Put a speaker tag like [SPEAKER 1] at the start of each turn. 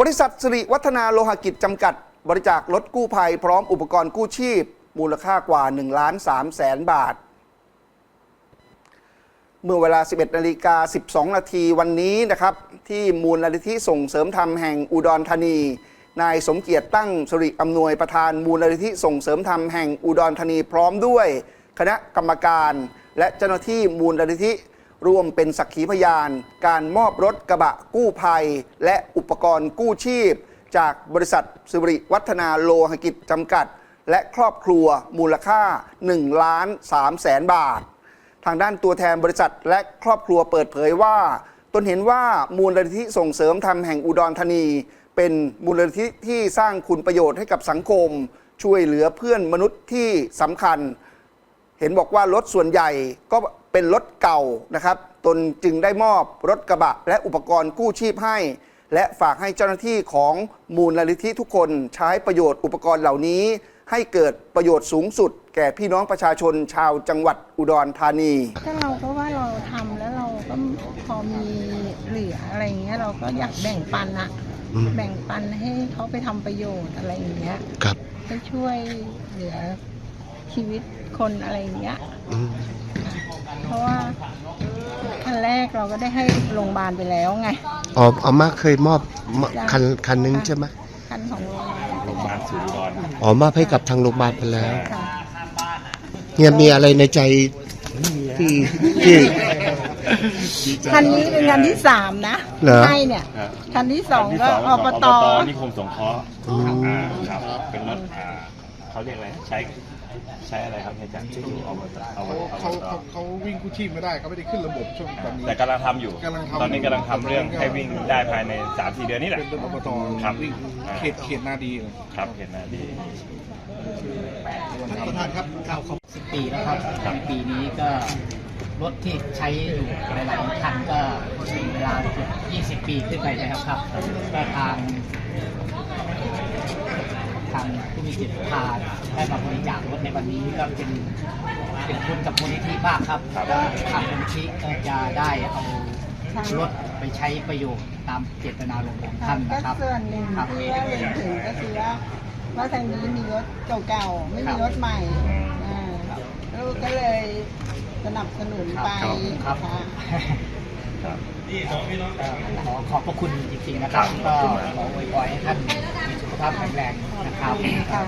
[SPEAKER 1] บริษัทสิริวัฒนาโลหกิจจำกัด บริจาครถกู้ภัย พร้อมอุปกรณ์กู้ชีพ มูลค่ากว่า1ล้าน3แสนบาท เมื่อเวลา 11นาฬิกา12 นาทีวันนี้นะครับ ที่มูลนิธิส่งเสริมธรรมแห่งอุดรธานี นายสมเกียรติตั้งสุริอำนวยประธานมูลนิธิส่งเสริมธรรมแห่งอุดรธานีพร้อมด้วย คณะกรรมการ และเจ้าหน้าที่มูลนิธิ ร่วมเป็นสักขีพยาน การมอบรถกระบะกู้ภัย และอุปกรณ์กู้ชีพ จากบริษัทสิริวัฒนาโลหกิจจำกัด และครอบครัวมูลค่า1ล้าน3แสนบาท ทางด้านตัวแทนบริษัทและครอบครัวเปิดเผยว่าตนเห็นว่ามูลนิธิส่งเสริมธรรมแห่งอุดรธานี เป็นมูลนิธิที่สร้างคุณประโยชน์ให้กับสังคม ช่วยเหลือเพื่อนมนุษย์ที่สำคัญ เห็นบอกว่ารถส่วนใหญ่ก็ เป็นรถเก่านะครับ ตนจึงได้มอบรถกระบะ และอุปกรณ์กู้ชีพให้ และฝากให้เจ้าหน้าที่ของมูลนิธิทุกคนใช้ประโยชน์อุปกรณ์เหล่านี้ ให้เกิดประโยชน์สูงสุด แก่พี่น้องประชาชนชาวจังหวัดอุดรธานี
[SPEAKER 2] ก็เราก็ว่าเราทำแล้วเราก็พอมีเหลืออะไรเงี้ยเราก็อยากแบ่งปันอะ
[SPEAKER 3] อืม
[SPEAKER 2] แบ่งปันให้เขาไปทำประโยชน์อะไรอย่างเงี้ย
[SPEAKER 3] ครับ
[SPEAKER 2] ให้ช่วยเหลือชีวิตคนอะไรอย่างเงี้ย
[SPEAKER 3] อืม
[SPEAKER 2] เพ ราะว่าคันแรกเราก็ได้ให้โรงพยาบาลไปแล้วไง
[SPEAKER 3] อ๋ออาม่าเคยมอบมอบ
[SPEAKER 2] จ้ะ
[SPEAKER 3] คันคันหนึงใช่ไหม
[SPEAKER 2] คันของโรงพยาบาล
[SPEAKER 4] โรงพยาบาลศูนย์อุดร
[SPEAKER 3] อ๋อมอบให้กับทางโรงพยาบาลไปแล้ว
[SPEAKER 2] ค่ะ
[SPEAKER 3] เนี่ยมีอะไรในใจที่ที่
[SPEAKER 2] คันนี้เป็นคันที่สามนะ
[SPEAKER 3] เหรอ
[SPEAKER 2] ให้เนี่ย
[SPEAKER 4] ครับ
[SPEAKER 2] คันที่สอง
[SPEAKER 4] ที่
[SPEAKER 2] ก็
[SPEAKER 4] สอง
[SPEAKER 2] อ
[SPEAKER 4] ของ
[SPEAKER 2] ป
[SPEAKER 4] อบ
[SPEAKER 2] ต
[SPEAKER 4] ตนิคมสงเคราะห์
[SPEAKER 3] อืม
[SPEAKER 4] อ่าครับเป็นรถอ่าเขาเรียกอะไรใช้ ใช้อะไรครับในการช่วยดูอบตอบ
[SPEAKER 5] เขา
[SPEAKER 4] ต
[SPEAKER 5] เขาเขาเขาวิ่งกู้ชีพไม่ได้เขาไม่ได้ขึ้นระบบช่วงตอนนี้
[SPEAKER 4] แต่กำลังทำอยู่
[SPEAKER 5] กำลังทำ
[SPEAKER 4] ตอนนี้กำลังทำเรื่องให้วิ่งได้ภายใน3 4เดือนนี้แหละ
[SPEAKER 5] เป็นรถอบต
[SPEAKER 4] ครับ
[SPEAKER 5] วิ่ง
[SPEAKER 4] อ่า
[SPEAKER 5] เขตเขตนาดีเลย
[SPEAKER 4] ครับเห็นหน้าดี
[SPEAKER 5] ท่านประธานครับข่าวขอบ
[SPEAKER 6] สิบปีแล้วครับในปีนี้ก็รถที่ใช้อยู่หลายๆคันก็เป็นเวลาเกือบ20 ปีขึ้นไปแล้วครับก็ทางทางผู้มีจิตศรัทธาได้มาบริจาครถในวันนี้ก็เป็นเป็นคุณกับมูลนิธิมากครับแล้วทางมูลนิธิก็จะได้เอารถไปใช้ประโยชน์ตามเจตนารมณ์ของท่าน
[SPEAKER 2] ก็
[SPEAKER 6] นะครับ
[SPEAKER 2] ส่วนหนึ่ง
[SPEAKER 6] ครับ
[SPEAKER 2] ที่ว่าเรียนถึงก็คือว่าว่าทางนี้มีรถเก่าๆไม่มีรถใหม่อ่าแล้วก็เลยสนับสนุนไป
[SPEAKER 6] ครับ
[SPEAKER 2] ค่ะ
[SPEAKER 4] ครับ
[SPEAKER 6] ขอขอบพระคุณจริงๆนะครับ ก็ขออวยพรให้ท่านมีสุขภาพแข็งแรงนะครับ
[SPEAKER 2] ค่ะ